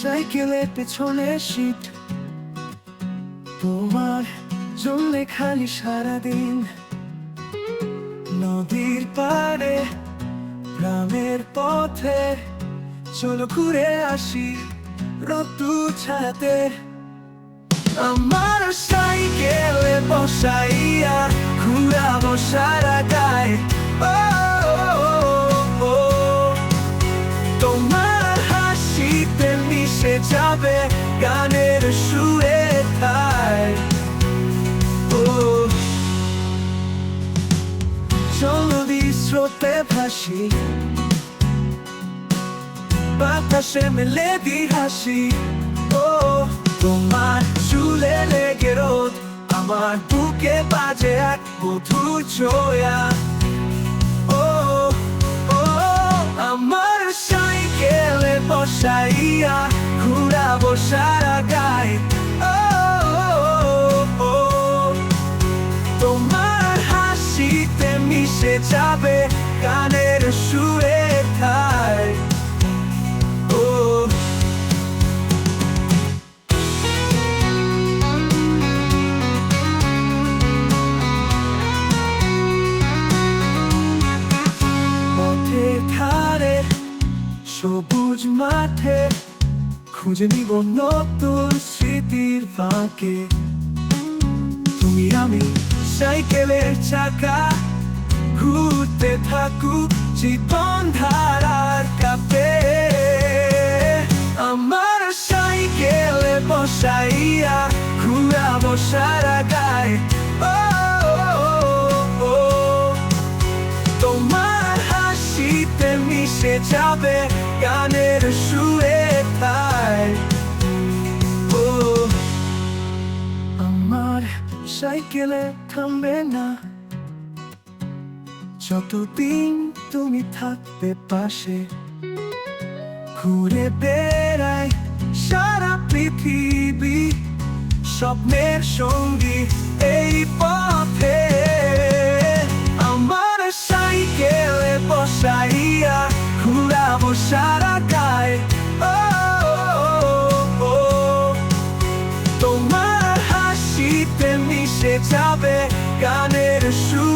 সাইকেলের পেছনে শীত তোমার জন্য খালি সারাদিন নদীর পাড়ে, গ্রামের পথে। চলো ঘুরে আসি রতু ছাতে আমার সাইকেলে বসাইয়া ঘুরাবো সারা গায়ে গানের সুরে তাই। ও চলো স্রোতে ভাসি। বাতাসে মেলে দি হাসি। ও তোমার চুলে লেগে রোদ। আমার বুকে বাজে এক মধু ছোয়া। মিশে যাবে গানের সুরে ঠাই। ও। ধারে, সবুজ মাঠে, খুঁজে নিব নতুন স্মৃতির ফাঁকে। তুমি আমি সাইকেলের চাকা ঘুরতে থাকুক জীবন ধারার কাপে। আমার সাইকেলে বসাইয়া ঘুরাবো সারা গায়ে। তোমার যাবে গানের সুরে ও, আমার সাইকেলে থামবে না। যতদিন তুমি থাকবে পাশে, ঘুরে বেড়াই সারা পৃথিবী, স্বপ্নের সঙ্গী এই পথে। আমার সাইকেলে বসাইয়া ঘুরাবো সারা গায়ে। তোমার হাসিতে মিশে যাবে গানের সুরে।